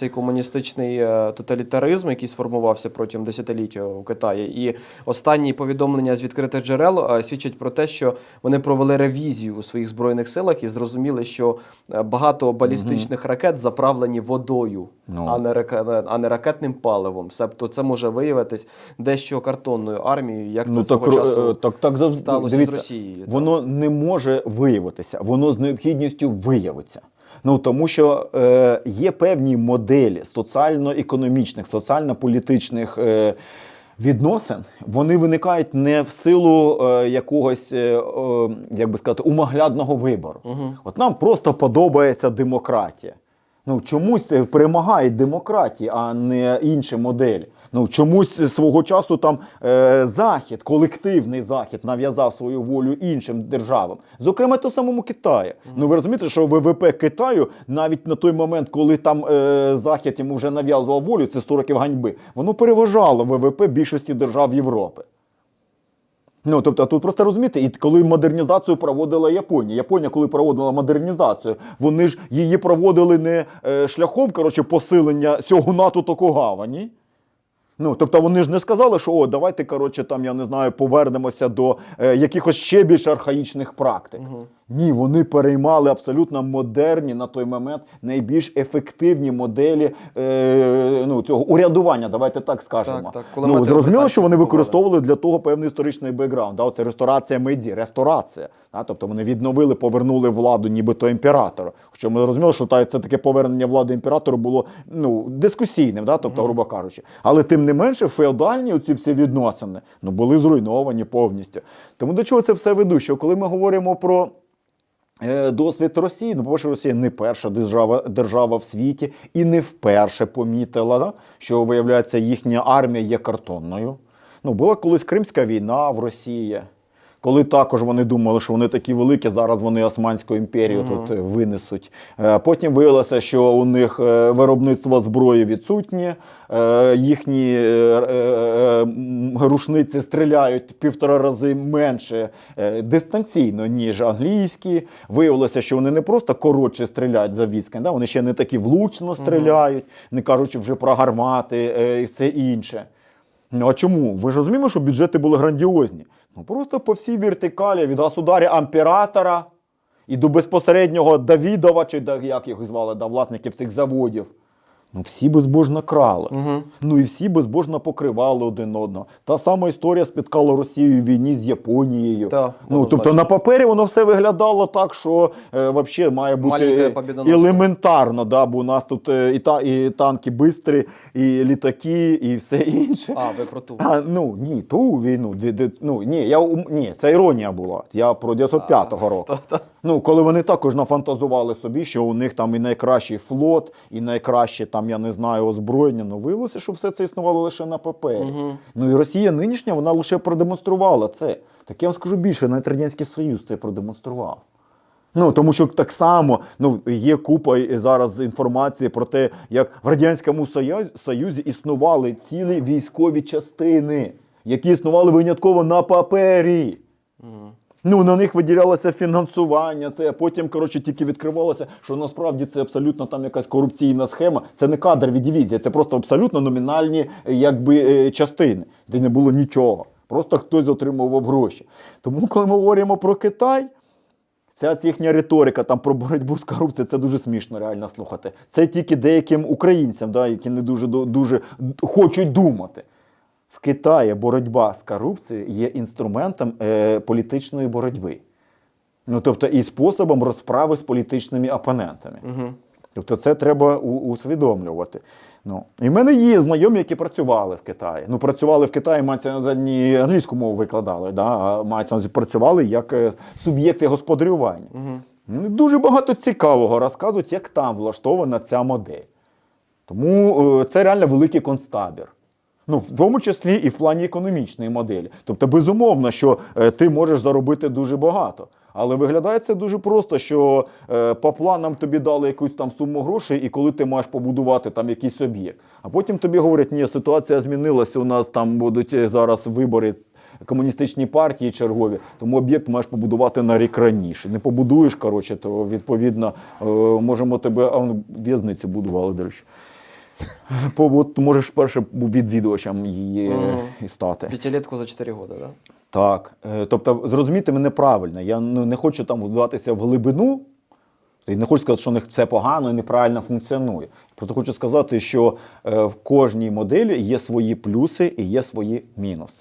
Цей комуністичний е, тоталітаризм, який сформувався протягом десятиліття у Китаї, і останні повідомлення з відкритих джерел е, свідчать про те, що вони провели ревізію у своїх збройних силах і зрозуміли, що е, багато балістичних ракет заправлені водою, Ну. а, не раке- а не ракетним паливом. Тобто це може виявитись дещо картонною армією, як це Ну, свого так, часу так, так завжди сталося дивіться, з Росією. так. Воно не може виявитися, воно з необхідністю виявиться. Ну тому що е, є певні моделі соціально-економічних, соціально-політичних е, відносин. Вони виникають не в силу е, якогось, е, як би сказати, умоглядного вибору. От нам просто подобається демократія. Ну, чомусь е, перемагає демократія, а не інші моделі. Ну, чомусь свого часу там е, захід, колективний захід нав'язав свою волю іншим державам, зокрема то самому Китаю. Ну ви розумієте, що ВВП Китаю навіть на той момент, коли там е, захід йому вже нав'язував волю, це 100 років ганьби, воно переважало ВВП більшості держав Європи. Ну, тобто, тут просто розумієте, і коли модернізацію проводила Японія. Японія, коли проводила модернізацію, вони ж її проводили не е, шляхом коротше, посилення цього НАТО Токугава, ні? Ну, тобто вони ж не сказали, що о, давайте, коротше, там, я не знаю, повернемося до е, якихось ще більш архаїчних практик. Ні, вони переймали абсолютно модерні на той момент найбільш ефективні моделі е, ну, цього урядування, давайте так скажемо. Так, так, ну, зрозуміло, що вони використовували для того певний історичний бекграунд. Да? Оце ресторація Мейдзі, ресторація. Да? Тобто вони відновили, повернули владу нібито імператору. Хоча ми розуміли, що та, це таке повернення влади імператору було ну, дискусійним, да? тобто, грубо кажучи. Але тим не менше, феодальні оці всі відносини ну, були зруйновані повністю. Тому до чого це все веду? Що коли ми говоримо про. Е, Досвід Росії, ну, по-перше, Росія не перша держава, держава в світі і не вперше помітила, да, що виявляється, їхня армія є картонною. Ну, була колись Кримська війна в Росії, коли також вони думали, що вони такі великі, зараз вони Османську імперію тут е, винесуть. Е, Потім виявилося, що у них е, виробництво зброї відсутнє, їхні рушниці стріляють в півтора рази менше дистанційно, ніж англійські. Виявилося, що вони не просто коротше стріляють за військами, да? вони ще не такі влучно стріляють, не кажучи вже про гармати і все інше. Ну а чому? Ви ж розумієте, що бюджети були грандіозні. Ну просто по всій вертикалі від государя амператора і до безпосереднього Давідова, чи як їх звали, да, власників цих заводів. Ну, всі безбожно крали. Ну і всі безбожно покривали один одного. Та сама історія спіткала Росію в війні з Японією. Так, ну, тобто на папері воно все виглядало так, що е, вообще має бути елементарно, да, бо у нас тут е, і, та, і танки бистрі, і літаки, і все інше. А, ви про ту. А, ну ні, ту війну. Дві, дві, ну, ні, я, ні, це іронія була. Я про 905-го року. Ну, коли вони також нафантазували собі, що у них там і найкращий флот, і найкраще там, я не знаю, озброєння. Ну, виявилося, що все це існувало лише на папері. Ну і Росія нинішня, вона лише продемонструвала це. Так я вам скажу більше, навіть Радянський Союз це продемонстрував. Ну, тому що так само ну, є купа зараз інформації про те, як в Радянському Союзі, існували цілі військові частини, які існували винятково на папері. Ну, на них виділялося фінансування, це потім, коротше, тільки відкривалося, що насправді це абсолютно там якась корупційна схема. Це не кадрові дивізії, це просто абсолютно номінальні е, якби, е, частини, де не було нічого. Просто хтось отримував гроші. Тому, коли ми говоримо про Китай, Ця їхня риторика там про боротьбу з корупцією, це дуже смішно реально слухати. Це тільки деяким українцям, да, які не дуже, дуже хочуть думати. В Китаї боротьба з корупцією є інструментом е, політичної боротьби. Ну, тобто, і способом розправи з політичними опонентами. Тобто, це треба у- усвідомлювати. Ну, і в мене є знайомі, які працювали в Китаї. Ну, працювали в Китаї, мається на не англійську мову викладали, да, а мається на працювали як е, суб'єкти господарювання. Ну, Дуже багато цікавого розказують, як там влаштована ця модель. Тому е, це реально великий концтабір. Ну, в тому числі і в плані економічної моделі. Тобто, безумовно, що е, ти можеш заробити дуже багато. Але виглядає це дуже просто, що е, по планам тобі дали якусь там суму грошей, і коли ти маєш побудувати там якийсь об'єкт. А потім тобі говорять, ні, ситуація змінилася, у нас там будуть е, зараз вибори комуністичні партії чергові, тому об'єкт маєш побудувати на рік раніше. Не побудуєш, коротше, то відповідно е, можемо тебе а, в'язницю будували, до речі. По- от можеш перше відвідувачем її Мгм. і стати. П'ятилітку за 4 роки, да? Так. Е, Тобто, зрозуміти мене правильно. Я ну, не хочу там вдаватися в глибину. І не хочу сказати, що у них це погано і неправильно функціонує. Просто хочу сказати, що е, в кожній моделі є свої плюси і є свої мінуси.